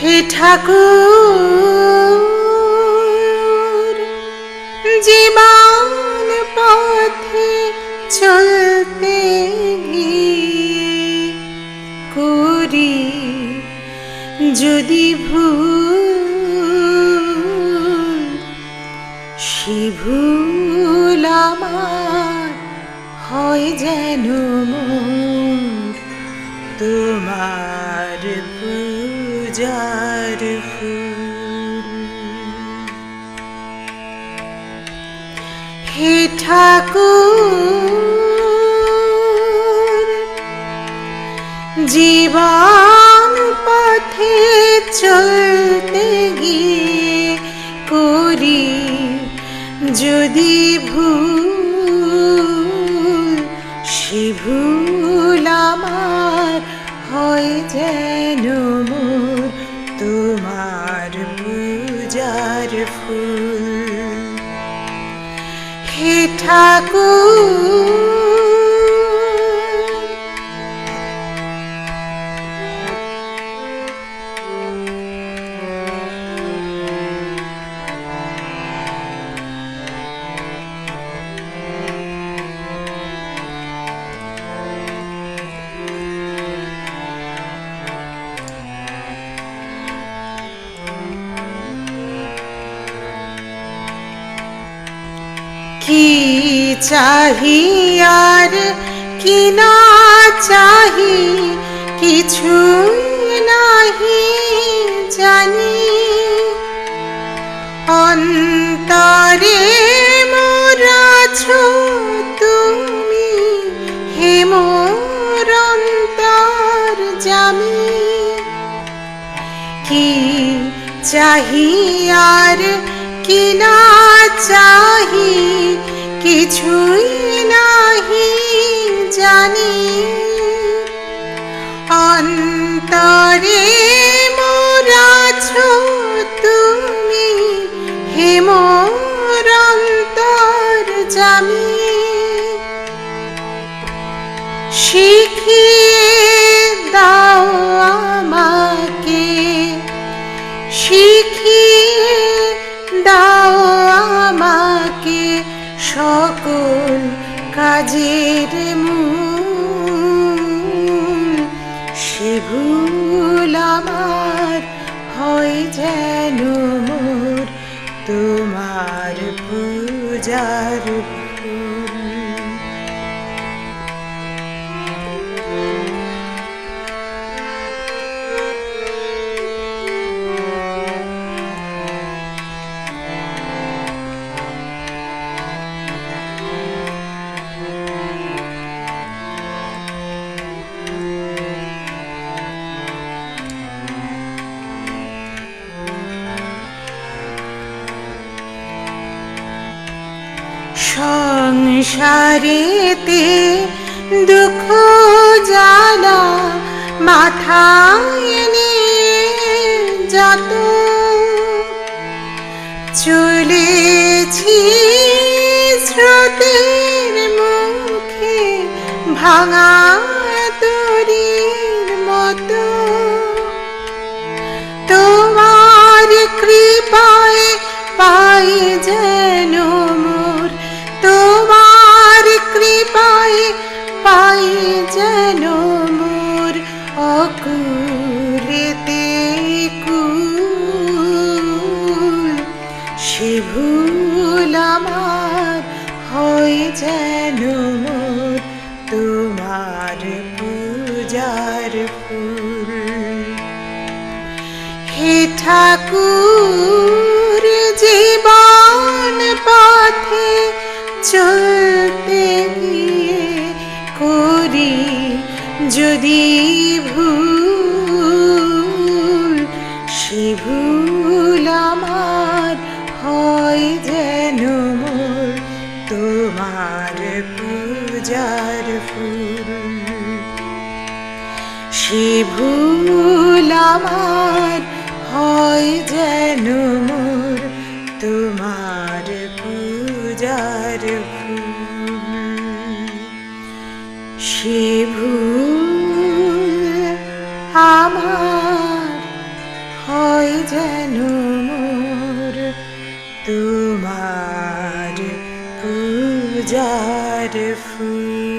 হে ঠাকুর, জীবন পথে চলতে করি যদি ভুল, সে ভুল আমার হয় যেন মোর তোমার হে ঠাকুর জীবন পথে চলতে গিয়ে করি যদি ভুল সে আমার হয় যেন হে ঠাকুর। কি চাহি আর কি না চাহি, কিছু নাহি জানি। অন্তরে মোরাছ তুমি হে মোর অন্তর জামি। কি চাহি আর কি না চাহি শিখিয়ে দাও আমাকে। শিখিয়ে দাও আমাকে সকল কাজের সে ভুল আমার হয় যেন মোর, তোমার পূজার সংসারেতে দুঃখ জ্বালা মাথায় নিয়ে যত চলেছি স্রোতের মুখে ভাঙা অকুলেতে কুল, সে ভুল যেন তোমার পূজার ফুল। হে ঠাকুর, জীবন পথে চলতে গিয়ে করি যদি ভুল, সে ভুল আমার হয় যেন মোর। তোমার পূজার ফুল, সে ভুল আমার হয় যেন সে ভুল আমার হয় যেন মোর তোমার পূজার ফুল।